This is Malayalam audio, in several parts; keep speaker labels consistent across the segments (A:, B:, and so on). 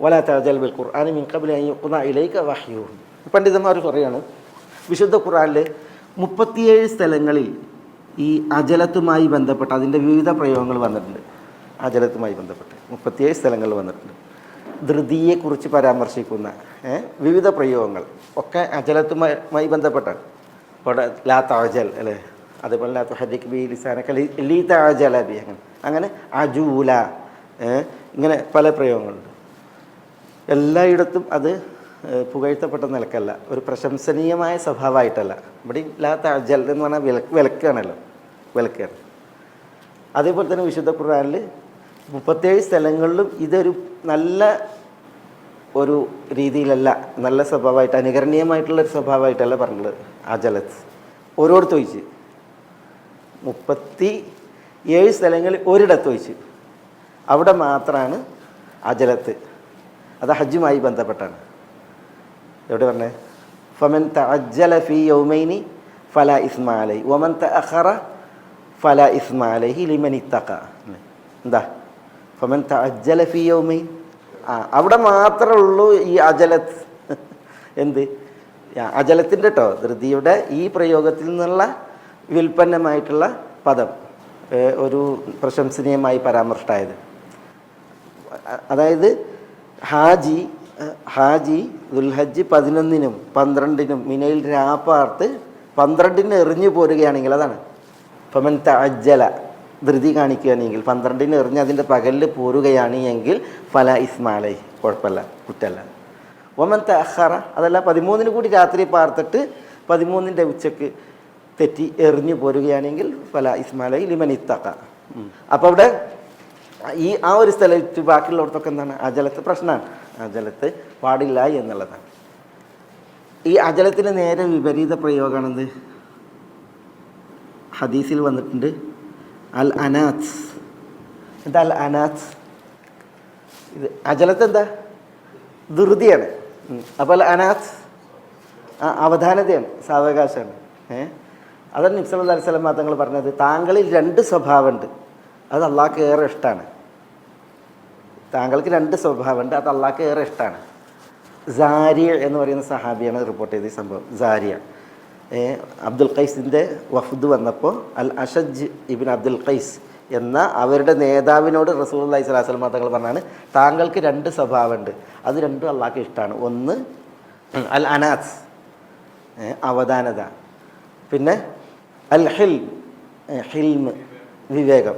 A: വലാ തഅജൽ ബിൽ ഖുർആനി മിൻ കബിൽ ഇലൈക വഹ്യു. പണ്ഡിതന്മാർ പറയാണ് വിശുദ്ധ ഖുർആനിൽ മുപ്പത്തിയേഴ് സ്ഥലങ്ങളിൽ ഈ അജലത്തുമായി ബന്ധപ്പെട്ട് അതിന്റെ വിവിധ പ്രയോഗങ്ങൾ വന്നിട്ടുണ്ട്. അജലത്തുമായി ബന്ധപ്പെട്ട് മുപ്പത്തിയേഴ് സ്ഥലങ്ങളിൽ വന്നിട്ടുണ്ട്. ധൃതിയെക്കുറിച്ച് പരാമർശിക്കുന്ന വിവിധ പ്രയോഗങ്ങൾ ഒക്കെ അജലത്തുമായി ബന്ധപ്പെട്ടാണ്. ഇവിടെ ലാ താജൽ അല്ലേ? അതേപോലെ ലാ ഹജിക് ബി ലിസാനക ലി- താജല അങ്ങനെ അങ്ങനെ അജൂല ഇങ്ങനെ പല പ്രയോഗങ്ങളുണ്ട്. എല്ലായിടത്തും അത് പുകഴ്ത്തപ്പെട്ട നിലക്കല്ല. ഒരു പ്രശംസനീയമായ സ്വഭാവമായിട്ടല്ല. ഇവിടെ ഇല്ലാത്ത താജൽ എന്ന് പറഞ്ഞാൽ വിലക്ക് വിലക്കാണല്ലോ. വിലക്കാണ്. അതേപോലെ തന്നെ വിശുദ്ധ ഖുർആാനിൽ മുപ്പത്തേഴ് സ്ഥലങ്ങളിലും ഇതൊരു നല്ല ഒരു രീതിയിലല്ല നല്ല സ്വഭാവമായിട്ട് അനുകരണീയമായിട്ടുള്ള ഒരു സ്വഭാവമായിട്ടല്ല ആ അജലത്ത്. ഓരോടത്ത് ഒഴിച്ച് മുപ്പത്തി ഏഴ് സ്ഥലങ്ങളിൽ ഒരിടത്ത് ഒഴിച്ച് അവിടെ മാത്രമാണ് അജലത്ത്. അത് ഹജ്ജുമായി ബന്ധപ്പെട്ടാണ്. എവിടെ പറഞ്ഞേ? ഫമൻ തഅജ്ജല ഫി യൗമൈനി ഫല ഇസ്മാലൈ ഒമൻ തഅഖറ ഫല ഇസ്മാലൈഹി ലിമനി തക്ക എന്താ? ഫമൻ തഅജ്ജല ഫി യൗമൈൻ ആ അവിടെ മാത്രമേ ഉള്ളൂ ഈ അജലത്ത്. എന്ത്? അജലത്തിന്റെ കേട്ടോ ധൃതിയുടെ ഈ പ്രയോഗത്തിൽ നിന്നുള്ള വിൽപ്പന്നമായിട്ടുള്ള പദം ഒരു പ്രശംസനീയമായി പരാമർശമായത് അതായത് ഹാജി ഹാജി ദുൽഹജ്ജ് പതിനൊന്നിനും പന്ത്രണ്ടിനും മിനയിൽ രാപ്പാർത്ത് പന്ത്രണ്ടിന് എറിഞ്ഞു പോരുകയാണെങ്കിൽ അതാണ്. പമൻ തജ്ജല ധൃതി കാണിക്കുകയാണെങ്കിൽ പന്ത്രണ്ടിന് എറിഞ്ഞ് അതിന്റെ പകലിൽ പോരുകയാണ് എങ്കിൽ ഫല ഇസ്മാലൈ കുഴപ്പമില്ല കുറ്റല്ല ഒമൻ തഹറ അതല്ല പതിമൂന്നിന് കൂടി രാത്രി പാർത്തിട്ട് പതിമൂന്നിന്റെ ഉച്ചയ്ക്ക് തെറ്റി എറിഞ്ഞു പോരുകയാണെങ്കിൽ ഫല ഇസ്മാലൈ ലിമൻ ഇത്തക്ക അപ്പോൾ അവിടെ ഈ ആ ഒരു സ്ഥലത്ത് ബാക്കിയുള്ളവർക്കൊക്കെ എന്താണ്? അജലത്ത് പ്രശ്നമാണ് അജലത്ത് പാടില്ല എന്നുള്ളതാണ്. ഈ അജലത്തിന് നേരെ വിപരീത പ്രയോഗമാണെന്ത് ഹദീസിൽ വന്നിട്ടുണ്ട്. അൽ അനാത്ത് എന്താ അൽ അനാത്ത് ഇത് അജലത്ത് എന്താ? ധൃതിയാണ്. അപ്പോൾ അൽ ആ അവധാനതയാണ് സാവകാശമാണ്. ഏഹ് അതാണ് നിബ്സല സ്വലം തങ്ങൾ പറഞ്ഞത്. താങ്കളിൽ രണ്ട് സ്വഭാവമുണ്ട്. അത് അള്ളാഹ്ക്ക് ഏറെ ഇഷ്ടമാണ് താങ്കൾക്ക് രണ്ട് സ്വഭാവമുണ്ട്. അത് അള്ളാഹ്ക്ക് ഏറെ ഇഷ്ടമാണ് സാരിയ എന്ന് പറയുന്ന സഹാബിയാണ് റിപ്പോർട്ട് ചെയ്ത സംഭവം. സാരിയ അബ്ദുൽ ഖൈസിന്റെ വഫ്ദ് വന്നപ്പോൾ അൽ അഷജ് ഇബിൻ അബ്ദുൽ ഖൈസ് എന്ന അവരുടെ നേതാവിനോട് റസൂൽ അള്ളഹി സ്വലാസ് വസ്ലം തങ്ങൾ പറഞ്ഞാണ് താങ്കൾക്ക് രണ്ട് സ്വഭാവമുണ്ട്. അത് രണ്ടും അള്ളാഹ്ക്ക് ഇഷ്ടമാണ് ഒന്ന് അൽ അനാസ് അവധാനത പിന്നെ അൽ ഹിൽ ഹിൽമ് വിവേകം.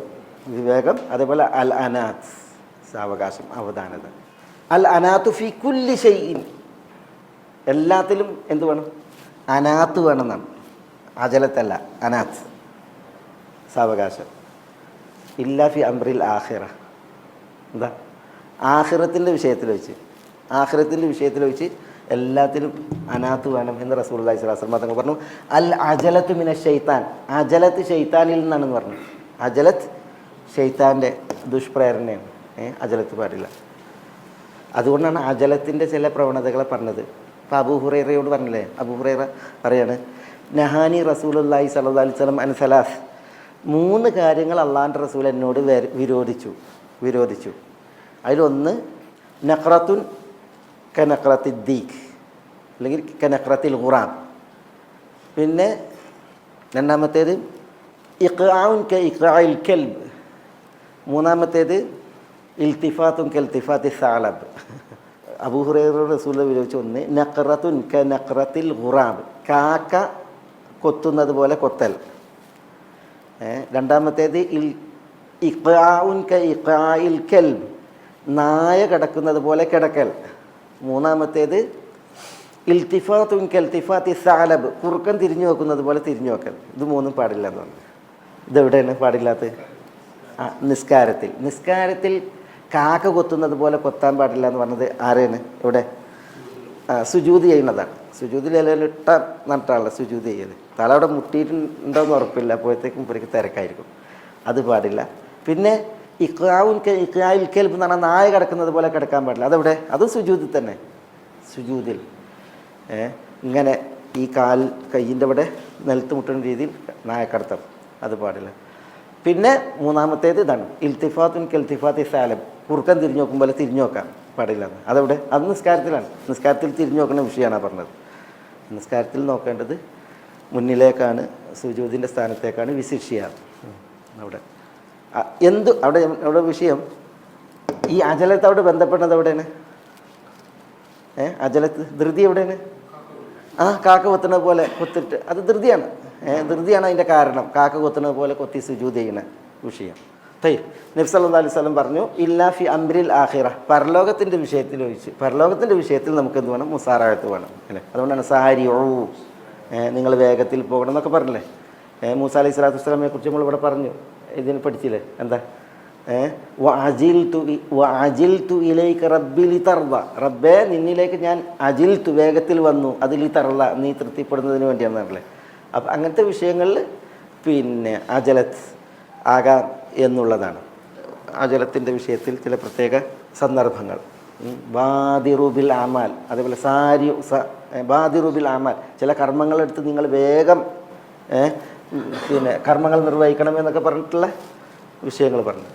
A: വിവേകം അതേപോലെ അൽ അനാത്ത് സാവകാശം അവധാനത. അൽ അനാത്തു ഫി കുല്ലി ഷെയ്യിൻ എല്ലാത്തിലും എന്ത് വേണം? അനാത്ത് വേണമെന്നാണ്. അജലത്തല്ല അനാത്ത്. സാവകാശം. ഇല്ലാ ഫി അംറിൽ ആഹിറ എന്താ? ആഹിറത്തിന്റെ വിഷയത്തിൽ വെച്ച് ആഹിറത്തിന്റെ വിഷയത്തിൽ വെച്ച് എല്ലാത്തിലും അനാത്ത് വേണം എന്ന് റസൂൽ അള്ളഹി സ്വലാസ്ലം തങ്ങൾ പറഞ്ഞു. അൽ അജലത്ത് മിന ഷെയ്ത്താൻ അജലത്ത് ഷെയ്ത്താനിൽ നിന്നാണെന്ന് പറഞ്ഞു. അജലത്ത് ഷെയ്ത്താന്റെ ദുഷ്പ്രേരണയാണ്. അജലത്ത് പാടില്ല. അതുകൊണ്ടാണ് അജലത്തിന്റെ ചില പ്രവണതകളെ പറഞ്ഞത്. ഇപ്പോൾ അബൂഹുറൈറയോട് പറഞ്ഞില്ലേ? അബൂഹുറൈറ പറയാണ് നഹാനി റസൂലി സല്ലാ അലൈഹി സ്വലം അൻസലാസ് മൂന്ന് കാര്യങ്ങൾ അള്ളാഹാന്റെ റസൂൽ എന്നോട് വര- വിരോധിച്ചു വിരോധിച്ചു. അതിലൊന്ന് നഖറത്തുൻ കനഖറത്തി ദീഖ് അല്ലെങ്കിൽ കനഖറത്തിൽ ഖുറാൻ. പിന്നെ രണ്ടാമത്തേത് ഇഖ്ആഉൻ ക ഇഖ്ആഇൽ കൽബ്. മൂന്നാമത്തേത് ഇൽത്തിഫാത്തുൻ കെൽത്തിഫാത്തി സാലബ്. അബൂഹുറൈറ റസൂല വിരോധിച്ച ഒന്ന് നക്രത്തുൻ ക നക്രത്തിൽ ഖുറാബ് കാക്ക കൊത്തുന്നത് പോലെ കൊത്തൽ. രണ്ടാമത്തേത് ഇൽ ഇഖ്ആഉൻ ക ഇഖ്ആഇൽ കൽബ്. നായ കിടക്കുന്നത് പോലെ കിടക്കൽ. മൂന്നാമത്തേത് ഇൽത്തിഫാത്തുൻ കെൽത്തിഫാത്തി സാലബ്. കുറുക്കൻ തിരിഞ്ഞു വെക്കുന്നത് പോലെ തിരിഞ്ഞു വെക്കൽ ഇത് മൂന്നും പാടില്ല എന്ന് പറഞ്ഞു. ഇതെവിടെയാണ് പാടില്ലാത്തത്? നിസ്കാരത്തിൽ. നിസ്കാരത്തിൽ കാക്ക കൊത്തുന്നത് പോലെ കൊത്താൻ പാടില്ല എന്ന് പറഞ്ഞത് ആരാണ് ഇവിടെ സുജൂതി ചെയ്യുന്നതാണ്. സുജൂതിൽ ഇട്ട നട്ടാണല്ലോ സുജൂതി ചെയ്യുന്നത് തല അവിടെ മുട്ടിയിട്ടുണ്ടോയെന്ന് ഉറപ്പില്ല. അപ്പോഴത്തേക്കും പുള്ളിക്ക് തിരക്കായിരിക്കും. അത് പാടില്ല. പിന്നെ ഇക്രാവുൻ ഇക്രായിൽ കേൽപ്പ് എന്ന് പറഞ്ഞാൽ നായ കിടക്കുന്നത് പോലെ കിടക്കാൻ പാടില്ല. അതെവിടെ? അത് സുജൂതി തന്നെ. സുജൂതിൽ. ഇങ്ങനെ ഈ കാൽ കയ്യിന്റെ അവിടെ നിലത്ത് മുട്ടുന്ന രീതിയിൽ നായ നായക്കടത്തം അത് പാടില്ല. പിന്നെ മൂന്നാമത്തേത് ഇതാണ്. ഇൽത്തിഫാത്തുൻ കെൽത്തിഫാത്തി സാലം. കുറുക്കൻ തിരിഞ്ഞു നോക്കുമ്പോൾ തിരിഞ്ഞു നോക്കാം? പാടില്ല. അതവിടെ? അത് നിസ്കാരത്തിലാണ്. നിസ്കാരത്തിൽ തിരിഞ്ഞു നോക്കുന്ന വിഷയമാണ് പറഞ്ഞത്. നിസ്കാരത്തിൽ നോക്കേണ്ടത് മുന്നിലേക്കാണ് സുജൂതിന്റെ സ്ഥാനത്തേക്കാണ് വിശിഷ്യ. അവിടെ. എന്ത് അവിടെ അവിടെ വിഷയം ഈ അജലത്തോട് ബന്ധപ്പെട്ടത് എവിടെയാണ്? ഏ അജലത്ത് ധൃതി എവിടെയാണ്? ആ കാക്ക കൊത്തുന്നത് പോലെ കൊത്തിട്ട് അത് ധൃതിയാണ്. ഏഹ് ധൃതിയാണ് അതിന്റെ കാരണം. കാക്ക കൊത്തുന്നത് പോലെ കൊത്തി സുജൂത് ചെയ്യുന്ന വിഷയം. തൈ. നബ്സല്ലാ അലൈഹി സ്വലം പറഞ്ഞു ഇല്ലാ ഫി അംബ്രിൽ ആഹിറ പരലോകത്തിന്റെ വിഷയത്തിൽ ഒഴിച്ച് പരലോകത്തിന്റെ വിഷയത്തിൽ നമുക്ക് എന്ത് വേണം? മുസാറായത്ത് വേണം അല്ലേ? അതുകൊണ്ടാണ് സാരി ഓ നിങ്ങൾ വേഗത്തിൽ പോകണം എന്നൊക്കെ പറഞ്ഞില്ലേ? മൂസ അലൈഹി സ്വലാത്തു വസ്സലാമിനെ കുറിച്ച് നമ്മൾ ഇവിടെ പറഞ്ഞു. ഇതിന് പഠിച്ചില്ലേ? എന്താ? അജിൽത്തു ഇലേക്ക് റബ്ബിലി തർവ റബ്ബേ നിന്നിലേക്ക് ഞാൻ അജിൽത്തു വേഗത്തിൽ വന്നു അതിലി തറള നീ തൃപ്തിപ്പെടുന്നതിന് വേണ്ടിയാണ് വേണ്ടിയാണെന്നല്ലേ അപ്പം അങ്ങനത്തെ വിഷയങ്ങളിൽ പിന്നെ അജലത്ത് ആകാം എന്നുള്ളതാണ്. അജലത്തിന്റെ വിഷയത്തിൽ ചില പ്രത്യേക സന്ദർഭങ്ങൾ. ബാതിറുബിൽ ആമാൽ അതേപോലെ സാരി ബാദിറുബിൽ ആമാൽ ചില കർമ്മങ്ങളെടുത്ത് നിങ്ങൾ വേഗം പിന്നെ കർമ്മങ്ങൾ നിർവഹിക്കണം എന്നൊക്കെ പറഞ്ഞിട്ടുള്ള വിഷയങ്ങൾ പറഞ്ഞു.